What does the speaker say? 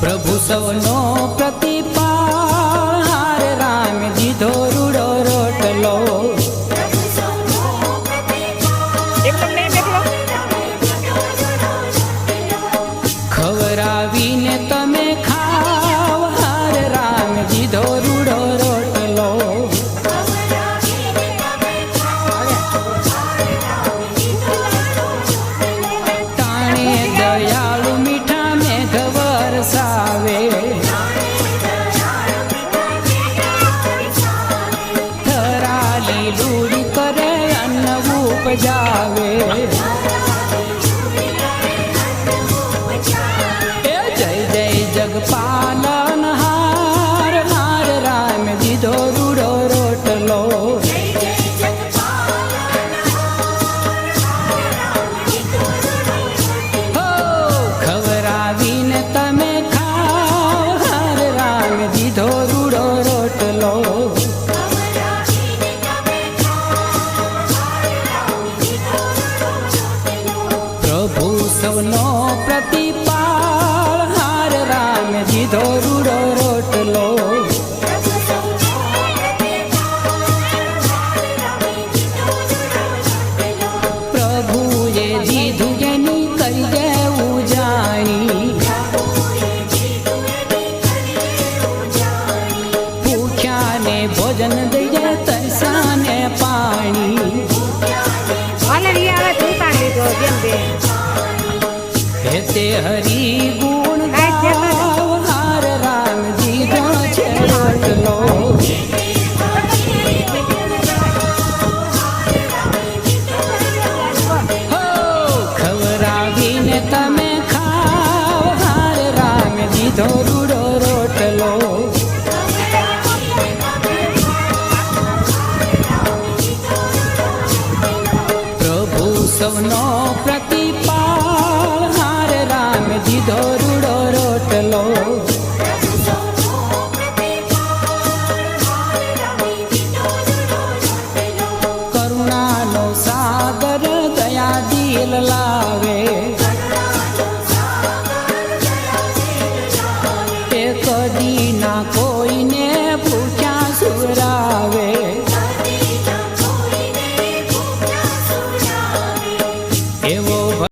પ્રભુ સૌનો પ્રતિપાર રામજી ધોરુડો રોટલો ખવરાવીને તમે ખાવ હાર રામજી ધોરુ ઉપજાવે એ જય જય જગપાલન હાર હાર રામ દીધો રૂડો રોટલો હો ખવરાવીને તમે ખાવ હાર રામ દીધો રૂડો રોટલો પ્રભુ સૌનો પ્રતિપાળ. હાર રામ જીધો રૂડો રોટલો. તે હરી ગુણ હાર રામજી નો છે માટલો ખવરાવીને તમે ખાવ હાર રામજી ધો રૂડો રોટલો.